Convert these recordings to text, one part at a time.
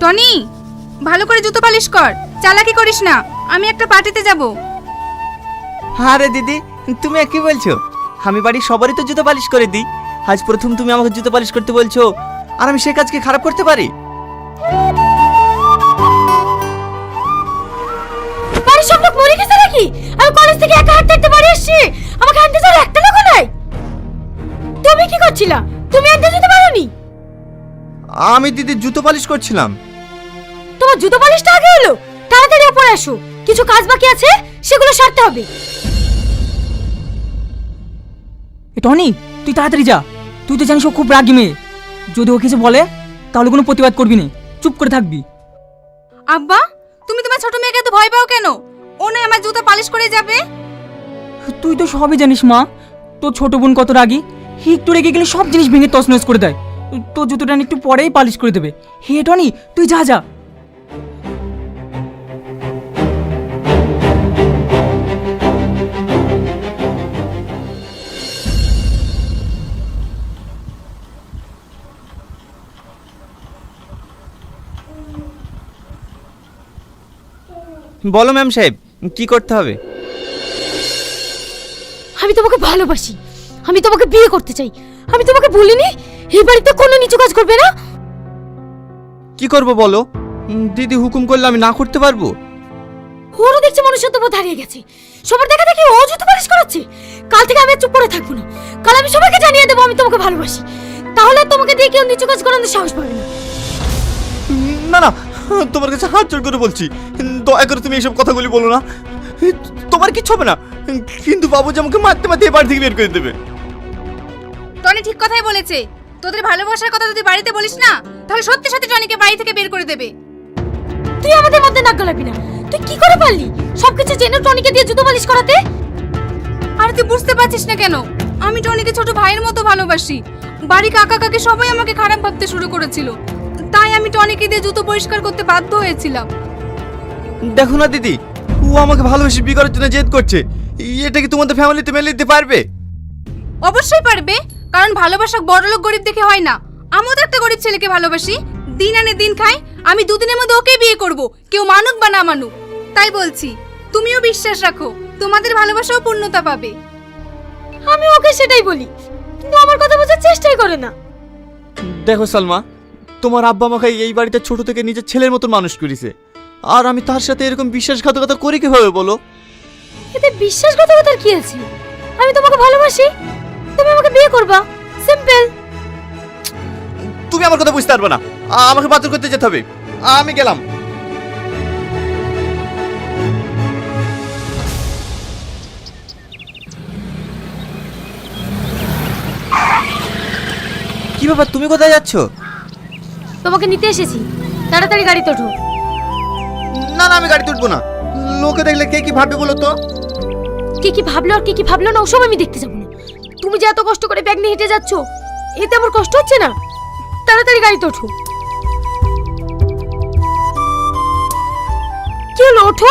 Tony ভালো করে জুতো পালিশ কর। চালাকি করিস না আমি একটা পার্টিতে যাব। আরে দিদি তুমি আর কি বলছো। আমি বাড়ির সবারই তো জুতো পালিশ করে দিই। আজ প্রথম তুমি আমাকে জুতো পালিশ করতে বলছো আর আমি সে কাজকে খারাপ করতে পারি। বাড়ির সব লোক মরে গেছে নাকি? আমি কলেজ থেকে একা হাঁটতে হাঁটতে বাড়ি আসছি। আমাকে আনতে যাওয়ার একটা লোক নাই। তুমি কি করছিলা? তুমি আনতে যেতে পারোনি? আমি দিদি জুতো পালিশ করছিলাম। তোমার জুতো পালিশটা আগে হলো? তাড়াতাড়ি ওপরে আসো। কিছু কাজ বাকি আছে সেগুলো সারতে হবে। এ টনি তুই তাড়াতাড়ি যা। তুই তো জানিস ও খুব রাগি মেয়ে। যদি ও কিছু বলে তাহলে কোনো প্রতিবাদ করবি না। চুপ করে থাকবি। আব্বা তুমি তোমার ছোট মেয়েকে এত ভয় পাও কেন? ও নয় আমার জুতো পালিশ করে যাবে। তুই তো সবই জানিস মা। তোর ছোট বোন কত রাগি। একটু রেগে গেলে সব জিনিস ভেঙে তছনছ করে দেয়। তোর জুতোটা একটু পরেই পালিশ করে দেবে। হে টনি তুই যা যা। বলো ম্যাম সাহেব কি করতে হবে? আমি তোমাকে ভালোবাসি। আমি তোমাকে বিয়ে করতে চাই। আমি তোমাকে বলিনি এই বাড়িতে কোনো নিচু কাজ করবে না? কি করব বলো? দিদি হুকুম করলে আমি না করতে পারব? ওরও দেখছি মনুষ্যত্ব বোধ হারিয়ে গেছে। সবার দেখা দেখি ও জুতো পালিশ করাচ্ছে। কাল থেকে আমি চুপ করে থাকব না। কাল আমি সবাইকে জানিয়ে দেবো আমি তোমাকে ভালোবাসি। তাহলে তোমাকে দিয়ে কেউ নিচু কাজ করানোর সাহস পাবে না। না না তোমার কাছে হাত জোর করে বলছি। দয়া করে তুমি এইসব কথাগুলি বলো না। তোমার কিচ্ছু হবে না। কিন্তু বাবুজি আমাকে মারতে মারতে এবার থেকে বের করে দেবে। টনি ঠিক কথাই বলেছে। তোদের ভালোবাসার কথা যদি বাড়িতে বলিস না তাহলে সত্যি সত্যি টনিকে বাড়ি থেকে বের করে দেবে। তুই আমাদের মধ্যে নাক গলাবি না। তুই কি করে পারলি? সবকিছু জেনে টনিকে দিয়ে জুতো পালিশ করাতে? আর তুই বুঝতে পারছিস না কেন? আমি টনিকে ছোট ভাইয়ের মতো ভালোবাসি। বাড়ি কাকা কাকি সবাই আমাকে খারাপ ভাবতে শুরু করেছিল। তাই আমি টনিকে দিয়ে জুতো পরিষ্কার করতে বাধ্য হয়েছিলাম। দেখো না দিদি ও আমাকে ভালোবেসে বিয়ে করার জন্য জেদ করছে। এটা কি তোমাদের ফ্যামিলিতে মেলে দিতে পারবে? অবশ্যই পারবে কারণ ভালোবাসা বড়লোক গরিব দেখে হয় না। আমিও তো একটা গরিব ছেলেকে ভালোবাসি দিন আনে দিন খাই আমি দুদিনের মধ্যে ওকে বিয়ে করব কেউ মানুক বা না মানুক। তাই বলছি তুমিও বিশ্বাস রাখো তোমাদের ভালোবাসাও পূর্ণতা পাবে। আমি ওকে সেটাই বলি কিন্তু আমার কথা বোঝার চেষ্টাই করে না। দেখো সালমা তোমার আব্বা আমাকে এই বাড়িতে ছোট থেকে নিজের ছেলের মতো মানুষ করেছে। আর আমি তার সাথে এরকম বিশ্বাসঘাতকতা করি কীভাবে বলো? এতে বিশ্বাসঘাতকতার কি আছে? আমি তোমাকে ভালোবাসি তুমি আমাকে বিয়ে করবা সিম্পল তুমি আমার কথা বুঝতে পারবে না। আমাকে বাতিল করতে যেতে হবে। আমি গেলাম। কি ব্যাপার তুমি কোথায় যাচ্ছ? তোমাকে নিতে এসেছি। তাড়াতাড়ি গাড়িতে ওঠো। না না আমি গাড়িতে উঠবো না। লোকে দেখলে কে কি ভাববে বলো তো? কে কি ভাবলো আর কে কি ভাবলো না ওসব আমি দেখতে যাব না। তুমি যে এত কষ্ট করে ব্যাগ নিয়ে হেঁটে যাচ্ছ এতে আমার কষ্ট হচ্ছে না? তাড়াতাড়ি গাড়িতে ওঠো। কি হলো ওঠো।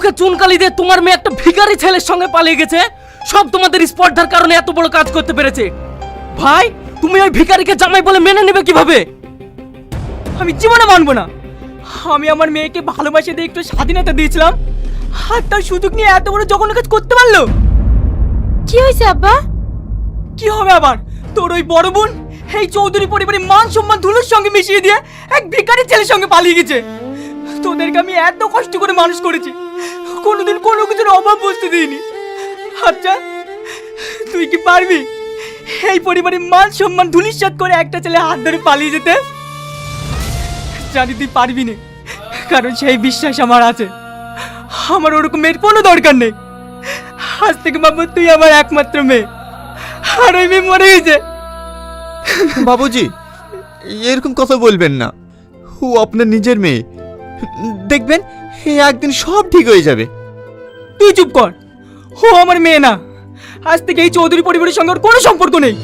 মুখে চুনকালি দিয়ে তোমার মেয়ে একটা ভিখারি ছেলের সঙ্গে পালিয়ে গেছে। সব তোমাদের স্পর্ধার কারণে এত বড় কাজ করতে পেরেছে। ভাই তুমি ওই ভিখারিকে জামাই বলে মেনে নেবে কীভাবে? আমি জীবনে মানবো না। আমি আমার মেয়েকে ভালোবাসে দিয়ে একটু স্বাধীনতা দিয়েছিলাম। আর তার সুযোগ নিয়ে এত বড় জঘন্য কাজ করতে পারল। কি হয়েছে আব্বা? কি হবে আবার? তোর ওই বড় বোন এই চৌধুরী পরিবারের মান সম্মান ধুলোর সঙ্গে মিশিয়ে দিয়ে এক ভিখারি ছেলের সঙ্গে পালিয়ে গেছে। তোদেরকে আমি এত কষ্ট করে মানুষ করেছি। কোনোদিন কোনো কিছুর অভাব বুঝতে দিইনি। আচ্ছা তুই কি পারবি এই পরিবারের মান সম্মান ধুলিশ্বাত করে একটা ছেলে হাত ধরে পালিয়ে যেতে? জানি তুই পারবি না, কারণ সেই বিশ্বাস আমার আছে। আমার ওরকম মেয়ের কোনো দরকার নেই। আজ থেকে বাবু, তুই আমার একমাত্র মেয়ে। আর ওই মেয়ে মরে গেছে। বাবুজি, এরকম কথা বলবেন না। ও আপনার নিজের মেয়ে। দেখবেন একদিন সব ঠিক হয়ে যাবে। তুই চুপ কর। ও আমার মেয়ে না। আজ থেকে এই চৌধুরী পরিবারের সঙ্গে ওর কোনো সম্পর্ক নেই।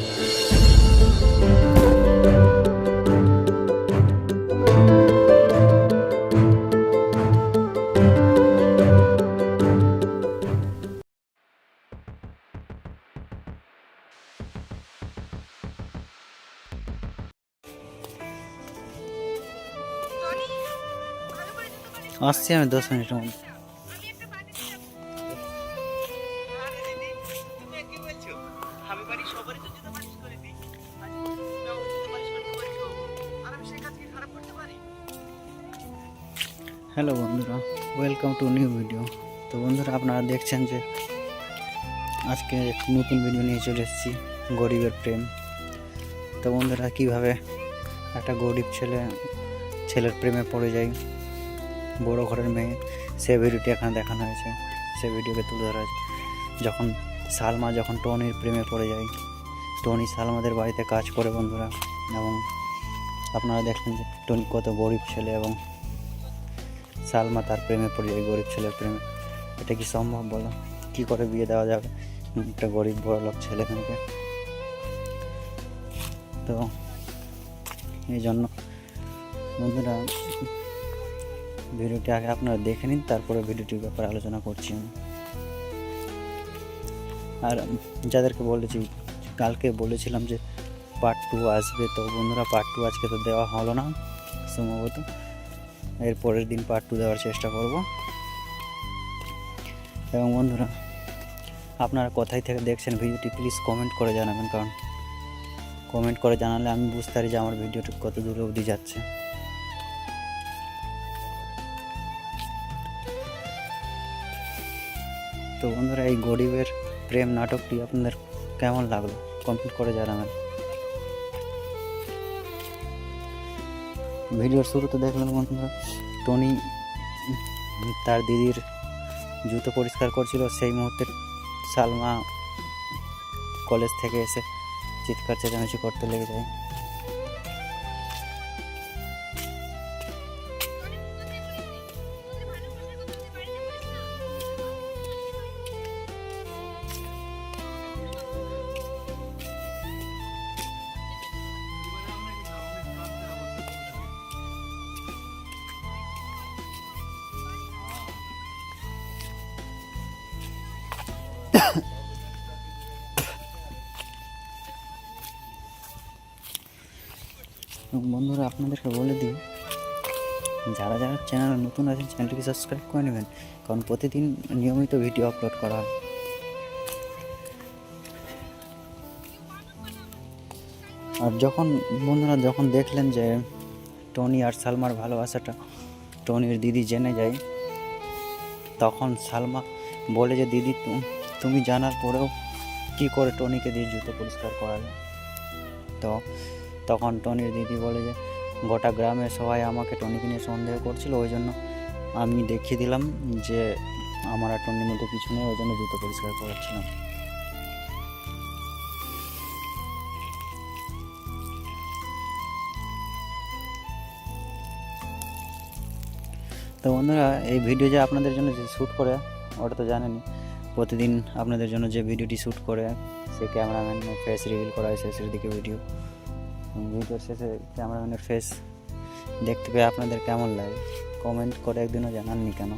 আসছি আমি দশ মিনিটের মধ্যে। হ্যালো বন্ধুরা ওয়েলকাম টু নিউ ভিডিও তো বন্ধুরা, আপনারা দেখছেন যে আজকে একটি নতুন ভিডিও নিয়ে চলে এসেছি, গরিবের প্রেম। তো বন্ধুরা, কীভাবে একটা গরিব ছেলে, ছেলের প্রেমে পড়ে যায় বড় ঘরের মেয়ে, সে ভিডিওটি এখানে দেখানো হয়েছে। সে ভিডিওকে তুলে ধরা হয়েছে। যখন সালমা, যখন টনির প্রেমে পড়ে যায়, টনি সালমাদের বাড়িতে কাজ করে বন্ধুরা এবং আপনারা দেখলেন যে টনি কত গরিব ছেলে এবং সালমা তার প্রেমে পড়ে যায়, গরিব ছেলের প্রেমে। এটা কি সম্ভব বলো? কী করে বিয়ে দেওয়া যাবে? একটা গরিব বড় লোক ছেলে তো, এই জন্য বন্ধুরা ভিডিওটি আগে আপনারা দেখে নিন, তারপরে ভিডিওটির ব্যাপারে আলোচনা করছি আমি। আর যাদেরকে বলেছি, কালকে বলেছিলাম যে পার্ট টু আসবে, তো বন্ধুরা পার্ট টু আজকে তো দেওয়া হলো না, সম্ভবত। এর পরের দিন পার্ট টু দেওয়ার চেষ্টা করব। এবং বন্ধুরা, আপনারা কোথায় থেকে দেখছেন ভিডিওটি প্লিজ কমেন্ট করে জানাবেন, কারণ কমেন্ট করে জানালে আমি বুঝতে পারি যে আমার ভিডিওটি কত দূর অবধি যাচ্ছে। তো বন্ধুরা, এই গরিবের প্রেম নাটকটি আপনাদের কেমন লাগল? কমেন্ট করে জানাবেন। ভিডিওর শুরুতে দেখলাম বন্ধুরা, টনি তার দিদির জুতো পরিষ্কার করছিল। সেই মুহূর্তে সালমা কলেজ থেকে এসে চিৎকার চেঁচামেচি করতে লেগে যায়। বন্ধুরা, আপনাদেরকে বলে দিই, যারা যারা চ্যানেল নতুন আছেন চ্যানেলটিকে সাবস্ক্রাইব করে নেবেন, কারণ প্রতিদিন নিয়মিত ভিডিও আপলোড করা হয়। আর যখন, বন্ধুরা, যখন দেখলেন যে টনি আর সালমার ভালোবাসাটা, টনির দিদি জেনে যায়, তখন সালমা বলে যে, দিদি তুমি জানার পরেও কি করে টনিকে দিয়ে জুতো পরিষ্কার করালে? তো তখন টনির দিদি বলে যে, গোটা গ্রামে সবাই আমাকে টনিকে নিয়ে সন্দেহ করছিল, ওই জন্য আমি দেখিয়ে দিলাম যে আমার আর টনির মধ্যে কিছু নেই, ওই জন্য জুতো পরিষ্কার করাচ্ছিলাম। তো বন্ধুরা, এই ভিডিও যে আপনাদের জন্য যে শ্যুট করে, ওটা তো জানেনই, প্রতিদিন আপনাদের জন্য যে ভিডিওটি শ্যুট করে, সে ক্যামেরাম্যান ফেস রিভিল করা হয়, শেষের দিকে ভিডিও ভিডিওর শেষে ক্যামেরাম্যানের ফেস দেখতে পেয়ে আপনাদের কেমন লাগে? কমেন্ট করে একদিনও জানাননি কেন?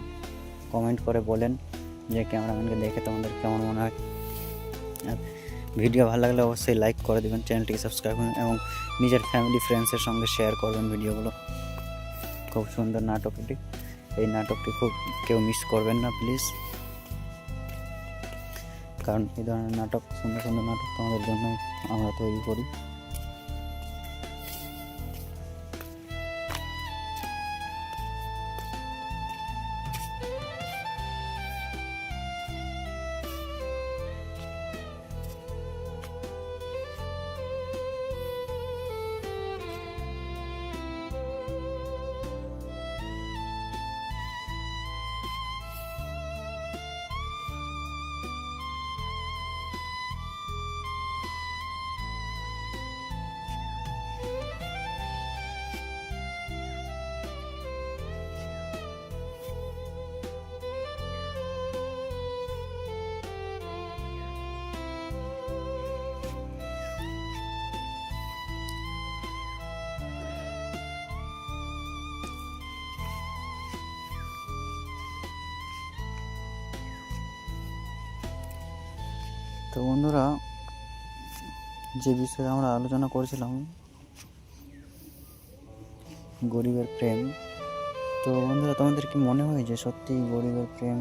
কমেন্ট করে বলেন যে ক্যামেরাম্যানকে দেখে তোমাদের কেমন মনে হয়। আর ভিডিও ভালো লাগলে অবশ্যই লাইক করে দেবেন চ্যানেলটিকে সাবস্ক্রাইব করুন এবং নিজের ফ্যামিলি ফ্রেন্ডসের সঙ্গে শেয়ার করবেন ভিডিওগুলো। খুব সুন্দর নাটক এটি এই নাটকটি খুব কেউ মিস করবেন না প্লিজ কারণ এই ধরনের নাটক, সুন্দর সুন্দর নাটক তোমাদের জন্য আমরা তৈরি করি। তো বন্ধুরা, যে বিষয়ে আমরা আলোচনা করেছিলাম, গরিবের প্রেম। তো বন্ধুরা, তোমাদের কি মনে হয় যে সত্যি গরিবের প্রেম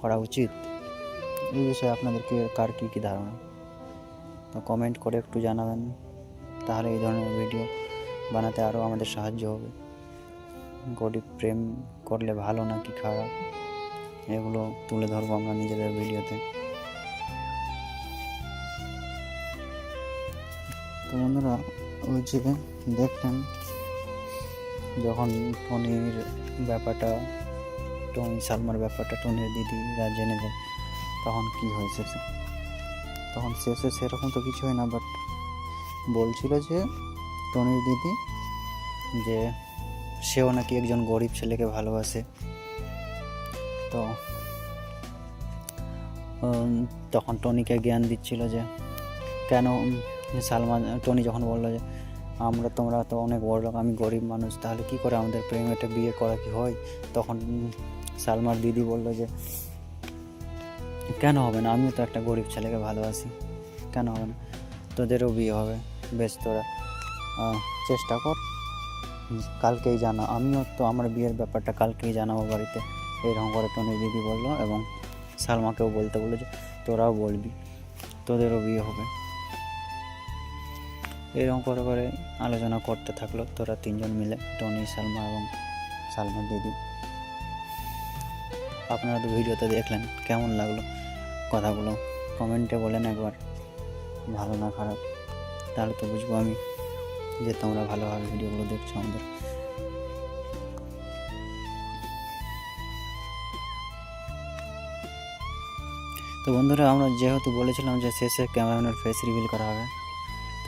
করা উচিত? এই বিষয়ে আপনাদের কি, কার কী কী ধারণা? তো কমেন্ট করে একটু জানাবেন, তাহলে এই ধরনের ভিডিও বানাতে আরও আমাদের সাহায্য হবে। গরিব প্রেম করলে ভালো নাকি খারাপ? এগুলো তুলে ধরবো আমরা নিজেদের ভিডিওতে তো বন্ধুরা, ওই যে দেখলেন যখন টনির ব্যাপারটা, টনি সালমার ব্যাপারটা টনির দিদিরা জেনে যায়, তখন কি হয়েছে? তখন শেষে সেরকম তো কিছু হয় না বাট বলছিল যে টনির দিদি যে সেও নাকি একজন গরিব ছেলেকে ভালোবাসে। তো তখন টনিকে জ্ঞান দিচ্ছিল যে কেন সালমান, টনি যখন বলল যে, আমরা তোমরা তো অনেক বড় লোক, আমি গরিব মানুষ, তাহলে কি করে আমাদের প্রেম এটা বিয়ে করা কি হয়? তখন সালমার দিদি বলল যে, কেন হবে না, আমিও তো একটা গরিব ছেলেকে ভালোবাসি, কেন হবে না? তোদেরও বিয়ে হবে, বেশ তোরা চেষ্টা কর। কালকেই জানা, আমিও তো আমার বিয়ের ব্যাপারটা কালকেই জানাব বাড়িতে। এরকম করে টনি দিদি বলল এবং সালমাকেও বলতে বলল যে, তোরাও বলবি, তোদেরও বিয়ে হবে। এরকম করে করে আলোচনা করতে থাকল। তোরা তিনজন মিলে, টনি, সালমা এবং সালমার দিদি। আপনারা তো ভিডিওতে দেখলেন, কেমন লাগল কথাগুলো? কমেন্টে বলেন একবার। ভালো না খারাপ? তাহলে তো বুঝব আমি যে তোমরা ভালোভাবে ভিডিওগুলো দেখছ আমাদের। তো বন্ধুরা, আমরা যেহেতু বলেছিলাম যে শেষে ক্যামেরাম্যানের ফেস রিভিল করা হবে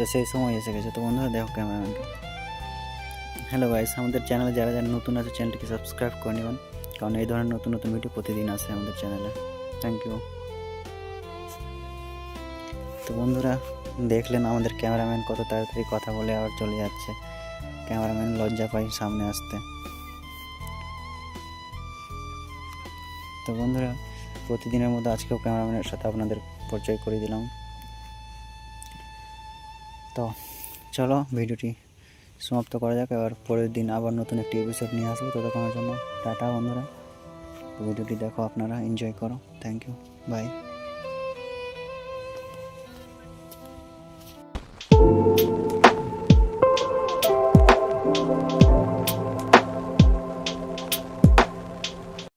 তো সেই সময় এসে গেছে। তো বন্ধুরা, দেখো ক্যামেরাম্যানকে হ্যালো গাইস আমাদের চ্যানেলে যারা যারা নতুন আছে চ্যানেলটিকে সাবস্ক্রাইব করে নেবেন। কারণ এই ধরনের নতুন নতুন ভিডিও প্রতিদিন আসে আমাদের চ্যানেলে থ্যাংক ইউ তো বন্ধুরা, দেখলেন আমাদের ক্যামেরাম্যান কত তাড়াতাড়ি কথা বলে আবার চলে যাচ্ছে। ক্যামেরাম্যান লজ্জা পাই সামনে আসতে। তো বন্ধুরা, প্রতিদিনের মতো আজকেও ক্যামেরাম্যানের সাথে আপনাদের পরিচয় করে দিলাম। তো চলো ভিডিওটি সমাপ্ত করা যাক। এবার পরের দিন আবার নতুন একটি এপিসোড নিয়ে আসব ততক্ষণের জন্য টাটা বন্ধুরা। ভিডিওটি দেখো আপনারা এনজয় করো। Thank you by